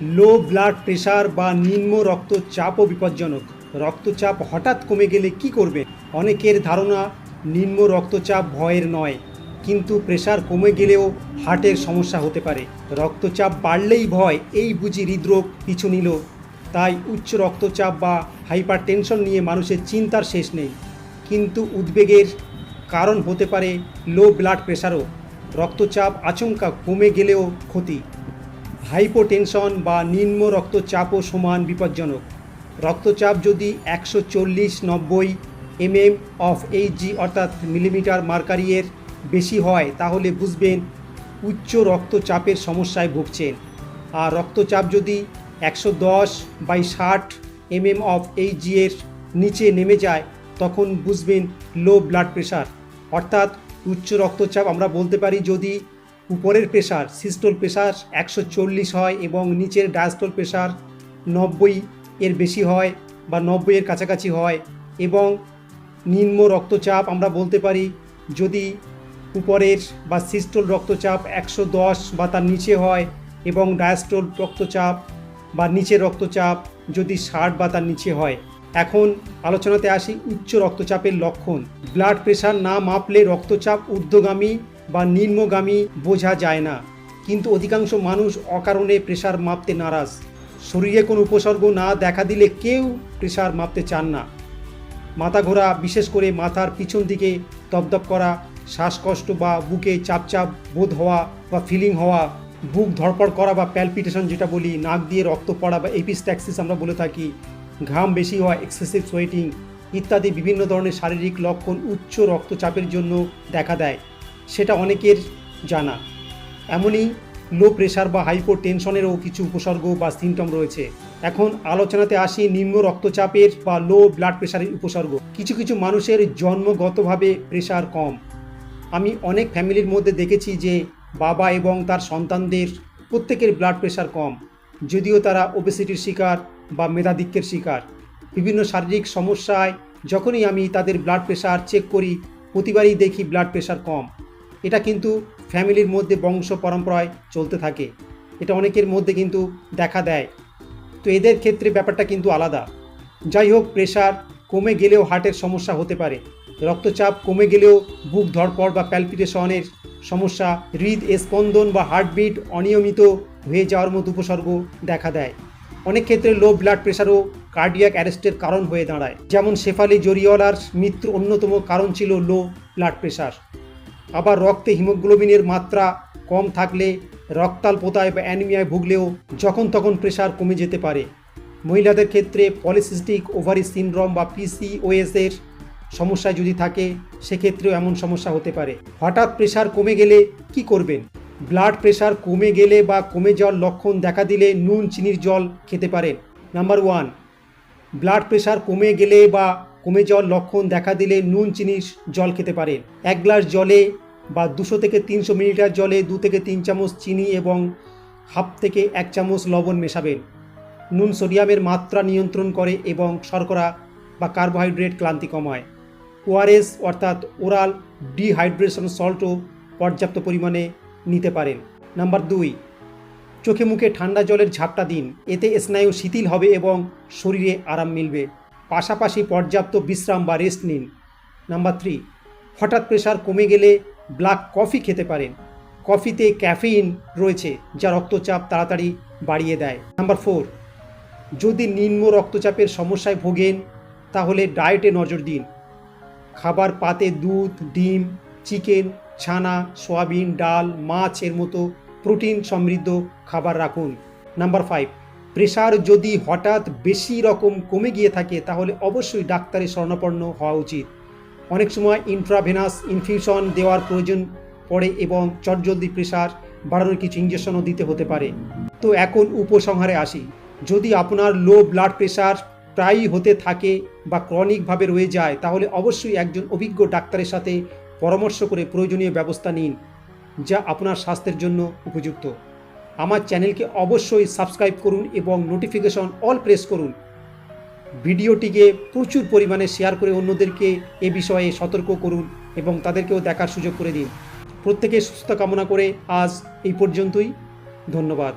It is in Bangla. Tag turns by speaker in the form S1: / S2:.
S1: লো ব্লাড প্রেশার বা নিম্ন রক্তচাপও বিপজ্জনক। রক্তচাপ হঠাৎ কমে গেলে কি করবে? অনেকের ধারণা, নিম্ন রক্তচাপ ভয়ের নয়, কিন্তু প্রেশার কমে গেলেও হার্টের সমস্যা হতে পারে। রক্তচাপ বাড়লেই ভয়, এই বুঝি হৃদরোগ পিছু নিল। তাই উচ্চ রক্তচাপ বা হাইপার টেনশন নিয়ে মানুষের চিন্তার শেষ নেই। কিন্তু উদ্বেগের কারণ হতে পারে লো ব্লাড প্রেশারও রক্তচাপ আচমকা কমে গেলেও ক্ষতি। হাইপোটেনশন বা নিম্ন রক্তচাপও সমান বিপজ্জনক। রক্তচাপ যদি একশো চল্লিশ নব্বই এমএম অফ এইচজি অর্থাৎ মিলিমিটার মার্কারিয়ের বেশি হয়, তাহলে বুঝবেন উচ্চ রক্তচাপের সমস্যায় ভুগছেন। আর রক্তচাপ যদি একশো দশ বাই ষাট এমএম অফ এইচজি এর নিচে নেমে যায়, তখন বুঝবেন লো ব্লাড প্রেশার। অর্থাৎ উচ্চ রক্তচাপ আমরা বলতে পারি যদি উপরের প্রেশার সিস্টোল প্রেশার একশো চল্লিশ হয় এবং নিচের ডায়াস্টোল প্রেশার নব্বই এর বেশি হয় বা নব্বই এর কাছাকাছি হয় এবং নিম্ন রক্তচাপ আমরা বলতে পারি যদি উপরের বা সিস্টোল রক্তচাপ একশো দশ বা তার নিচে হয় এবং ডায়াস্টোল রক্তচাপ বা নিচের রক্তচাপ যদি ষাট বা তার নিচে হয়। এখন আলোচনাতে আসি উচ্চ রক্তচাপের লক্ষণ। ব্লাড প্রেশার না মাপলে রক্তচাপ ঊর্ধ্বগামী বা নিম্নগামী বোঝা যায় না। কিন্তু অধিকাংশ মানুষ অকারণে প্রেশার মাপতে নারাজ। শরীরে কোনো উপসর্গ না দেখা দিলে কেউ প্রেশার মাপতে চান না। মাথা ঘোরা, বিশেষ করে মাথার পিছন দিকে দপদপ করা, শ্বাসকষ্ট বা বুকে চাপচাপ বোধ হওয়া বা ফিলিং হওয়া, বুক ধড়পড় করা বা প্যালপিটেশন যেটা বলি, নাক দিয়ে রক্ত পড়া বা এপিস্ট্যাক্সিস আমরা বলে থাকি, ঘাম বেশি হওয়া, এক্সেসিভ সোয়েটিং ইত্যাদি বিভিন্ন ধরনের শারীরিক লক্ষণ উচ্চ রক্তচাপের জন্য দেখা দেয়। সেটা অনেকের জানা। এমনই লো প্রেশার বা হাইপো টেনশনেরও কিছু উপসর্গ বা সিমটম রয়েছে। এখন আলোচনাতে আসি নিম্ন রক্তচাপের বা লো ব্লাড প্রেশারের উপসর্গ। কিছু কিছু মানুষের জন্মগতভাবে প্রেশার কম। আমি অনেক ফ্যামিলির মধ্যে দেখেছি যে বাবা এবং তার সন্তানদের প্রত্যেকের ব্লাড প্রেশার কম। যদিও তারা ওবেসিটির শিকার বা মেধাধিক্যের শিকার। বিভিন্ন শারীরিক সমস্যায় যখনই আমি তাদের ব্লাড প্রেশার চেক করি, প্রতিবারই দেখি ব্লাড প্রেশার কম। এটা কিন্তু ফ্যামিলির মধ্যে বংশ পরম্পরায় চলতে থাকে। এটা অনেকের মধ্যে কিন্তু দেখা দেয়। তো এদের ক্ষেত্রে ব্যাপারটা কিন্তু আলাদা। যাই হোক, প্রেশার কমে গেলেও হার্টের সমস্যা হতে পারে। রক্তচাপ কমে গেলেও বুক ধড়পড় বা প্যালপিটেশনের সমস্যা, হৃদ স্পন্দন বা হার্টবিট অনিয়মিত হয়ে যাওয়ার মতো উপসর্গ দেখা দেয়। অনেক ক্ষেত্রে লো ব্লাড প্রেশারও কার্ডিয়াক অ্যারেস্টের কারণ হয়ে দাঁড়ায়। যেমন শেফালি জরিওয়ালার মৃত্যুর অন্যতম কারণ ছিল লো ব্লাড প্রেশার। আবার রক্তে হিমোগ্লোবিনের মাত্রা কম থাকলে রক্তাল্পতায় বা অ্যানিমিয়ায় ভুগলেও যখন তখন প্রেশার কমে যেতে পারে। মহিলাদের ক্ষেত্রে পলিসিস্টিক ওভারি সিনড্রোম বা পিসিওএস এর সমস্যা যদি থাকে, সেক্ষেত্রেও এমন সমস্যা হতে পারে। হঠাৎ প্রেশার কমে গেলে কি করবেন? ব্লাড প্রেশার কমে গেলে বা কমে যাওয়ার লক্ষণ দেখা দিলে নুন, চিনির জল খেতে পারেন। নাম্বার ওয়ান, ব্লাড প্রেশার কমে গেলে বা কমে যাওয়ার লক্ষণ দেখা দিলে নুন চিনির জল খেতে পারেন এক গ্লাস জলে বা দুশো থেকে তিনশো মিলিলিটার জলে দু থেকে তিন চামচ চিনি এবং হাফ থেকে এক চামচ লবণ মেশাবেন নুন সোডিয়ামের মাত্রা নিয়ন্ত্রণ করে এবং শর্করা বা কার্বোহাইড্রেট ক্লান্তি কমায়। ওআরএস অর্থাৎ ওরাল ডিহাইড্রেশন সল্টও পর্যাপ্ত পরিমাণে নিতে পারেন। নাম্বার দুই, চোখে মুখে ঠান্ডা জলের ঝাপটা দিন। এতে স্নায়ু শিথিল হবে এবং শরীরে আরাম মিলবে। পাশাপাশি পর্যাপ্ত বিশ্রাম বা রেস্ট নিন। নাম্বার থ্রি হঠাৎ প্রেশার কমে গেলে ব্ল্যাক কফি খেতে পারেন। কফিতে ক্যাফেইন রয়েছে, যা রক্তচাপ তাড়াতাড়ি বাড়িয়ে দেয়। নাম্বার ফোর যদি নিম্ন রক্তচাপের সমস্যায় ভোগেন, তাহলে ডায়েটে নজর দিন। খাবার পাতে দুধ, ডিম, চিকেন, ছানা, সয়াবিন, ডাল, মাছ এর মতো প্রোটিন সমৃদ্ধ খাবার রাখুন। নাম্বার ফাইভ প্রেশার যদি হঠাৎ বেশি রকম কমে গিয়ে থাকে, তাহলে অবশ্যই ডাক্তারের শরণাপন্ন হওয়া উচিত। অনেক সময় ইন্ট্রাভেনাস ইনফিউশন দেওয়ার প্রয়োজন পড়ে এবং চটজলদি প্রেশার বাড়ানোর কিছু ইঞ্জেকশনও দিতে হতে পারে। তো এখন উপসংহারে আসি। যদি আপনার লো ব্লাড প্রেশার প্রায়ই হতে থাকে বা ক্রনিকভাবে রয়ে যায়, তাহলে অবশ্যই একজন অভিজ্ঞ ডাক্তারের সাথে পরামর্শ করে প্রয়োজনীয় ব্যবস্থা নিন, যা আপনার স্বাস্থ্যের জন্য উপযুক্ত। আমার চ্যানেলকে অবশ্যই সাবস্ক্রাইব করুন এবং নোটিফিকেশন অল প্রেস করুন। ভিডিওটিকে প্রচুর পরিমাণে শেয়ার করে অন্যদেরকে এ বিষয়ে সতর্ক করুন এবং তাদেরকেও দেখার সুযোগ করে দিন। প্রত্যেকের সুস্থ কামনা করে আজ এই পর্যন্তই। ধন্যবাদ।